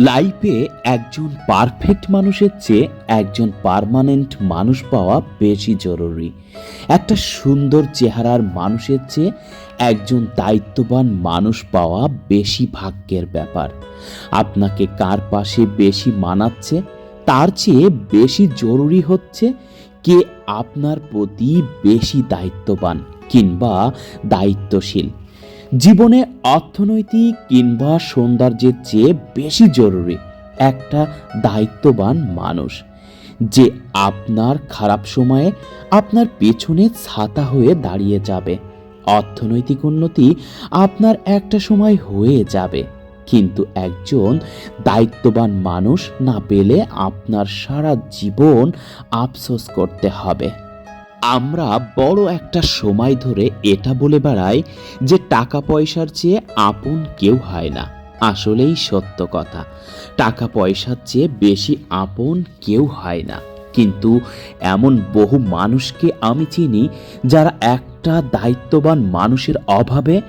লাইফে একজন পারফেক্ট মানুষের চেয়ে একজন পার্মানেন্ট মানুষ পাওয়া বেশি জরুরি। একটা সুন্দর চেহারার মানুষের চেয়ে একজন দায়িত্ববান মানুষ পাওয়া বেশি ভাগ্যের ব্যাপার। আপনাকে কার পাশে বেশি মানাচ্ছে, তার চেয়ে বেশি জরুরি হচ্ছে কে আপনার প্রতি বেশি দায়িত্ববান কিংবা দায়িত্বশীল। জীবনে অর্থনৈতিক কিংবা সৌন্দর্যের চেয়ে বেশি জরুরি একটা দায়িত্ববান মানুষ। যে আপনার খারাপ সময়ে আপনার পেছনে ছাতা হয়ে দাঁড়িয়ে যাবে। অর্থনৈতিক উন্নতি আপনার একটা সময় হয়ে যাবে। কিন্তু একজন দায়িত্ববান মানুষ না পেলে আপনার সারা জীবন আফসোস করতে হবে। আমরা বড় একটা সময় ধরে এটা বলে বেড়াই যে টাকা পয়সার চেয়ে আপন কেউ হয় না। আসলেই সত্য কথা। টাকা পয়সার চেয়ে বেশি আপন কেউ হয় না। কিন্তু এমন বহু মানুষকে আমি চিনি যারা একটা দায়িত্ববান মানুষের অভাবে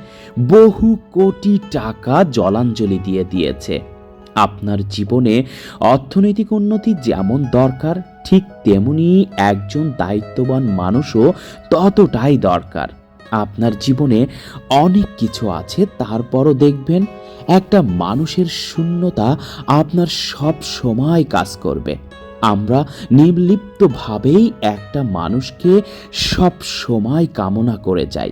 বহু কোটি টাকা জলাঞ্জলি দিয়ে দিয়েছে। আপনার জীবনে অর্থনৈতিক উন্নতি যেমন দরকার, ঠিক তেমনি একজন দায়িত্ববান মানুষও ততটাই দরকার। আপনার জীবনে অনেক কিছু আছে, তারপরও দেখবেন একটা মানুষের শূন্যতা আপনার সব সময় কাজ করবে। আমরা নির্লিপ্তভাবেই একটা মানুষকে সব সময় কামনা করে যাই।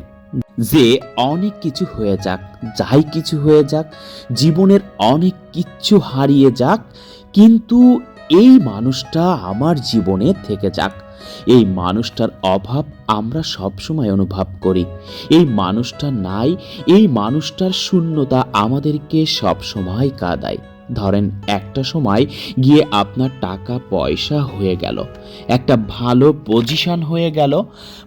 যে অনেক কিছু হয়ে যাক, যাই কিছু হয়ে যাক, জীবনের অনেক কিচ্ছু হারিয়ে যাক, কিন্তু এই মানুষটা আমার জীবনে থেকে যাক। এই মানুষটার অভাব আমরা সবসময় অনুভব করি। এই মানুষটা নাই, এই মানুষটার শূন্যতা আমাদেরকে সবসময় কাঁদায়। ধরেন একটা সময় গিয়ে আপনার টাকা পয়সা হয়ে গেল, একটা ভালো পজিশন হয়ে গেল,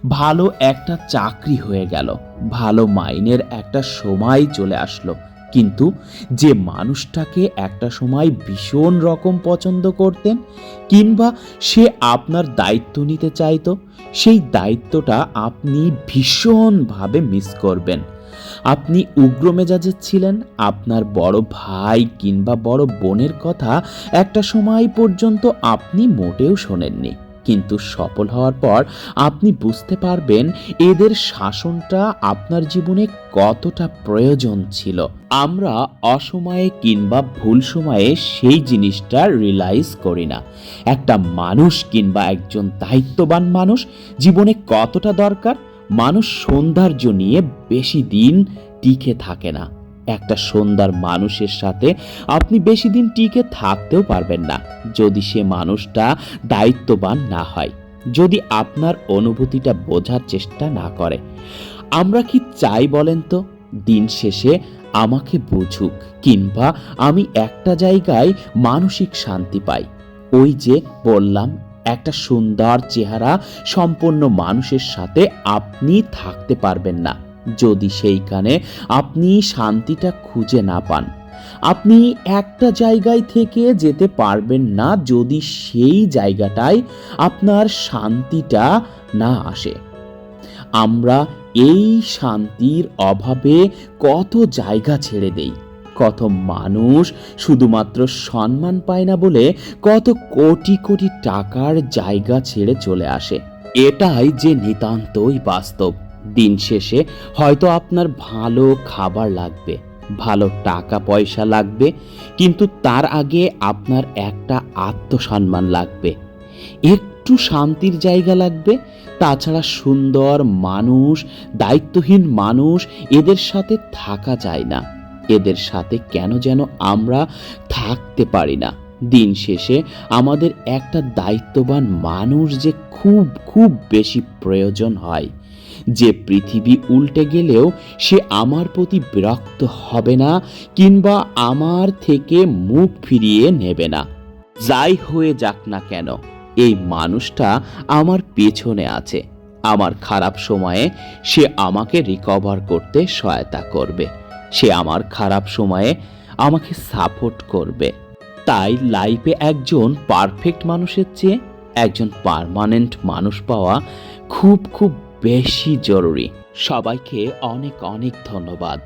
ভালো একটা চাকরি হয়ে গেল, ভালো মাইনের একটা সময় চলে আসলো। কিন্তু যে মানুষটাকে একটা সময় ভীষণ রকম পছন্দ করতেন কিংবা সে আপনার দায়িত্ব নিতে চাইতো, সেই দায়িত্বটা আপনি ভীষণভাবে মিস করবেন। আপনি উগ্র মেজাজের ছিলেন, আপনার বড় ভাই কিংবা বড় বোনের কথা একটা সময় পর্যন্ত আপনি মোটেও শোনেননি। কিন্তু সফল হওয়ার পর আপনি বুঝতে পারবেন এদের শাসনটা আপনার জীবনে কতটা প্রয়োজন ছিল। আমরা অসময়ে কিংবা ভুল সময়ে সেই জিনিসটা রিয়েলাইজ করি না। একটা মানুষ কিংবা একজন দায়িত্ববান মানুষ জীবনে কতটা দরকার? মানুষ সৌন্দর্য নিয়ে বেশি দিন টিকে থাকে না। একটা সন্ধ্যার মানুষের সাথে আপনি বেশি দিন টিকে থাকতেও পারবেন না, যদি সে মানুষটা দায়িত্ববান না হয়, যদি আপনার অনুভূতিটা বোঝার চেষ্টা না করে। আমরা কি চাই বলেন তো? দিন শেষে আমাকে বুঝুক, কিংবা আমি একটা জায়গায় মানসিক শান্তি পাই। ওই যে বললাম একটা সুন্দর চেহারা সম্পন্ন মানুষের সাথে আপনি থাকতে পারবেন না। যদি সেইখানে আপনি শান্তিটা খুঁজে না পান, আপনি একটা জায়গায় থেকে যেতে পারবেন না যদি সেই জায়গাটায় আপনার শান্তিটা না আসে। আমরা এই শান্তির অভাবে কত জায়গা ছেড়ে দেই। কত মানুষ শুধুমাত্র সম্মান পায় না বলে কত কোটি কোটি টাকার জায়গা ছেড়ে চলে আসে। এটাই যে নিতান্তই বাস্তব। দিন শেষে হয়তো আপনার ভালো খাবার লাগবে, ভালো টাকা পয়সা লাগবে, কিন্তু তার আগে আপনার একটা আত্মসম্মান লাগবে। একটু শান্তির জায়গা লাগবে, তাছাড়া সুন্দর মানুষ, দায়িত্বহীন মানুষ এদের সাথে থাকা যায় না। এদের সাথে কেন যেন আমরা থাকতে পারি না। দিন শেষে আমাদের একটা দায়িত্ববান মানুষ যে খুব খুব বেশি প্রয়োজন হয়। যে পৃথিবী উল্টে গেলেও সে আমার প্রতি বিরক্ত হবে না কিংবা আমার থেকে মুখ ফিরিয়ে নেবে না। যাই হয়ে যাক না কেন, এই মানুষটা আমার পেছনে আছে। আমার খারাপ সময়ে সে আমাকে রিকভার করতে সহায়তা করবে। সে আমার খারাপ সময়ে আমাকে সাপোর্ট করবে। তাই লাইফে একজন পারফেক্ট মানুষের চেয়ে একজন পারমানেন্ট মানুষ পাওয়া খুব খুব বেশি জরুরি। সবাইকে অনেক অনেক ধন্যবাদ।